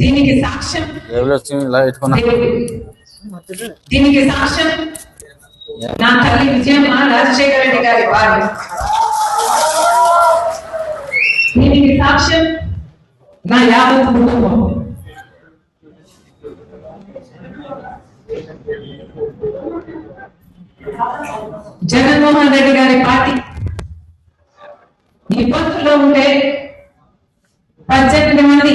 దీనికి సాక్ష్యం. దీనికి సాక్ష్యం నా తల్లి విజయమ్మ రాజశేఖర రెడ్డి గారి భార్య దీనికి సాక్ష్యం నా యావత్ కుటుంబం. జగన్మోహన్ రెడ్డి గారి పార్టీ. ఇబ్బందుల్లో ఉంటే పద్దెనిమిది మంది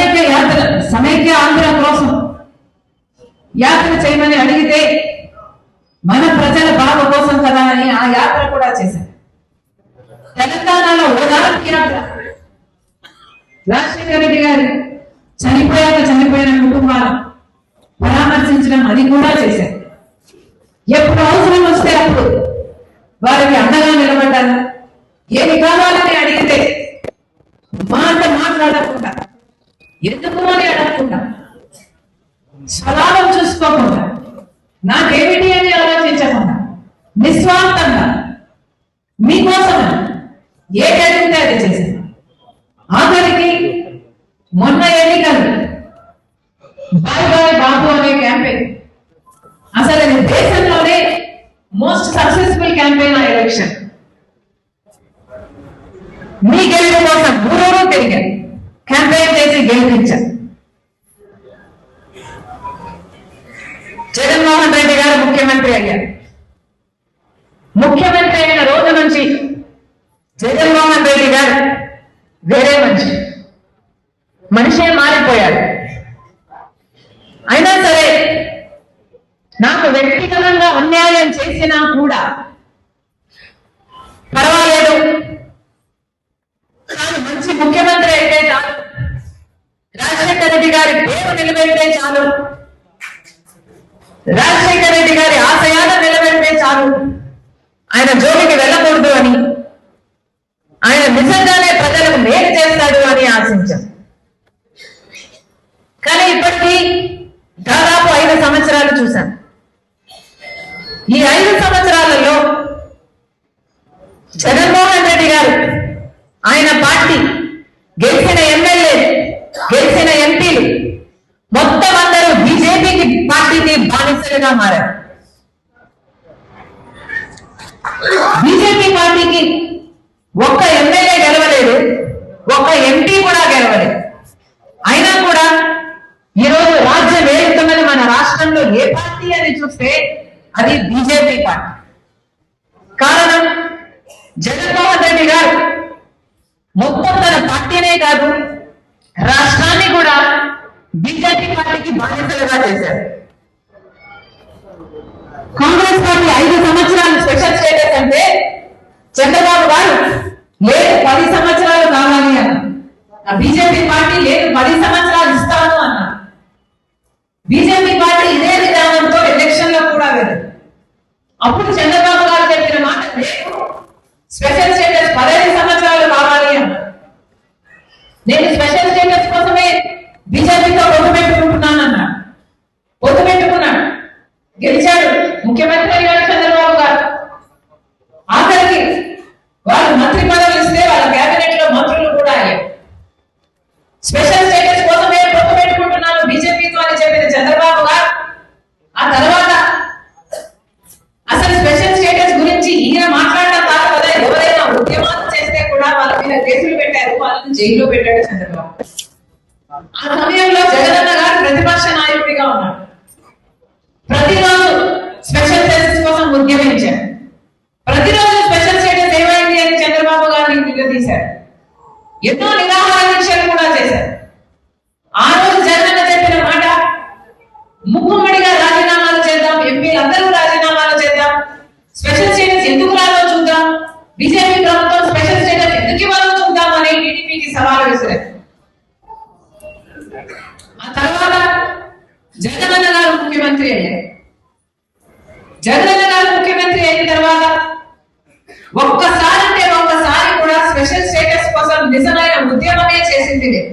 సమైక్య యాత్ర సమైక్య ఆంధ్ర కోసం యాత్ర చేయమని అడిగితే మన ప్రజల బాధ కోసం కదా అని ఆ యాత్ర కూడా చేశారు. తెలంగాణలో ఓదార్పు యాత్ర. రాజశేఖర రెడ్డి గారు చనిపోయాక చనిపోయిన కుటుంబాలను పరామర్శించడం అది కూడా చేశారు. ఎప్పుడు అవసరం వస్తే అప్పుడు వారికి అండగా నిలబడ్డారు. ఏమి కావాలని అడిగితే మాట మాట్లాడకుండా ఎందుకు అని అడగకుండా స్వలాభం చూసుకోకుండా నాకేమిటి అని ఆలోచించకుండా నిస్వార్థంగా మీకోసం ఏ జరిగితే అది చేశాను. ఆఖరికి మొన్న ఎన్నికలు బాయ్ బాయ్ బాబు అనే క్యాంపెయిన్. అసలు అది దేశంలోనే మోస్ట్ సక్సెస్ఫుల్ క్యాంపెయిన్ ఆ ఎలక్షన్ మీ గెలుపు కోసం ఊరూరు తిరిగారు క్యాంపెయిన్ చేసి గెలిపించారు జగన్మోహన్ రెడ్డి గారు ముఖ్యమంత్రి అయ్యారు. ముఖ్యమంత్రి అయిన రోజు నుంచి జగన్మోహన్ రెడ్డి గారు వేరే మనిషి. మనిషే మారిపోయాడు. అయినా సరే నాకు వ్యక్తిగతంగా అన్యాయం చేసినా కూడా పర్వాలేదు. తాను మంచి ముఖ్యమంత్రి అయితే రాజశేఖర రెడ్డి గారి పేరు నిలబెడితే చాలు. రాజశేఖర రెడ్డి గారి ఆశయాలు నిలబెడితే చాలు. ఆయన జోలికి వెళ్ళకూడదు అని ఆయన నిజంగానే ప్రజలకు మేలు చేస్తాడు అని ఆశించాం. కానీ ఇప్పటికీ దాదాపు ఐదు సంవత్సరాలు చూశాం. జగన్మోహన్ రెడ్డి గారు మొత్తం తన పార్టీనే కాదు రాష్ట్రాన్ని కూడా బీజేపీ పార్టీకి బాధ్యతలుగా చేశారు. కాంగ్రెస్ పార్టీ ఐదు సంవత్సరాలు స్పెషల్ స్టేటస్ అంటే చంద్రబాబు గారు లేదు పది సంవత్సరాలు కావాలి అన్న ఆ బీజేపీ పార్టీ లేదు పది సంవత్సరాలు ఇస్తాను అన్న బీజేపీ పార్టీ ఇదే విధానంతో ఎలక్షన్లో కూడా వెళ్ళదు. అప్పుడు చంద్రబాబు గారు చెప్పిన మాట లేదు స్పెషల్ స్టేటస్ పదహైదు సంవత్సరాలు కావాలి అన్న నేను స్పెషల్ స్టేటస్ కోసమే బీజేపీతో పొత్తు పెట్టుకుంటున్నాను అన్నాడు పొత్తు పెట్టుకున్నాడు గెలిచాడు. ముఖ్యమంత్రి అయ్యాడు చంద్రబాబు గారు. ఆఖరికి వాళ్ళు మంత్రి పదవులు ఇస్తే వాళ్ళ కేబినెట్లో మంత్రులు కూడా అయ్యారు. స్పెషల్ స్టేటస్ కోసమే పొత్తు పెట్టుకుంటున్నాను బీజేపీతో అని చెప్పిన చంద్రబాబు గారు. ఆ తర్వాత అసలు స్పెషల్ స్టేటస్ గురించి ఈయన మాట్లాడడం కాదు కదా ఎవరైనా ఉద్యమాలు చేస్తే కూడా వాళ్ళ మీద కేసులు పెట్టారు వాళ్ళని జైల్లో పెట్టాడు చంద్రబాబు. ఆ సమయంలో జగనన్న గారు ప్రతిపక్ష నాయకుడిగా ఉన్నాడు. కోసం ప్రతిరోజు స్పెషల్ స్టేటస్ ఏమైంది అని చంద్రబాబు గారిని నిలదీశారు ఎన్నో నిరాహార దీక్షలు కూడా చేశారు. ఆ రోజు జగన్ చెప్పిన మాట ముక్కుమ్మడిగా రాజీనామాలు చేద్దాం ఎంపీలు అందరూ రాజీనామాలు చేద్దాం. స్పెషల్ స్టేటస్ ఎందుకు రాదో చూద్దాం. బీజేపీ ప్రభుత్వం స్పెషల్ స్టేటస్ ఎందుకు ఇవ్వాలో చూద్దాం అని టీడీపీకి సవాలు విసిరారు ఆ తర్వాత జగన్ గారు ముఖ్యమంత్రి అయ్యారు. జగన్ గారు ఒక్కసారి అంటే ఒక్కసారి కూడా స్పెషల్ స్టేటస్ కోసం నిజమైన ఉద్యమమే చేసింది. లేదు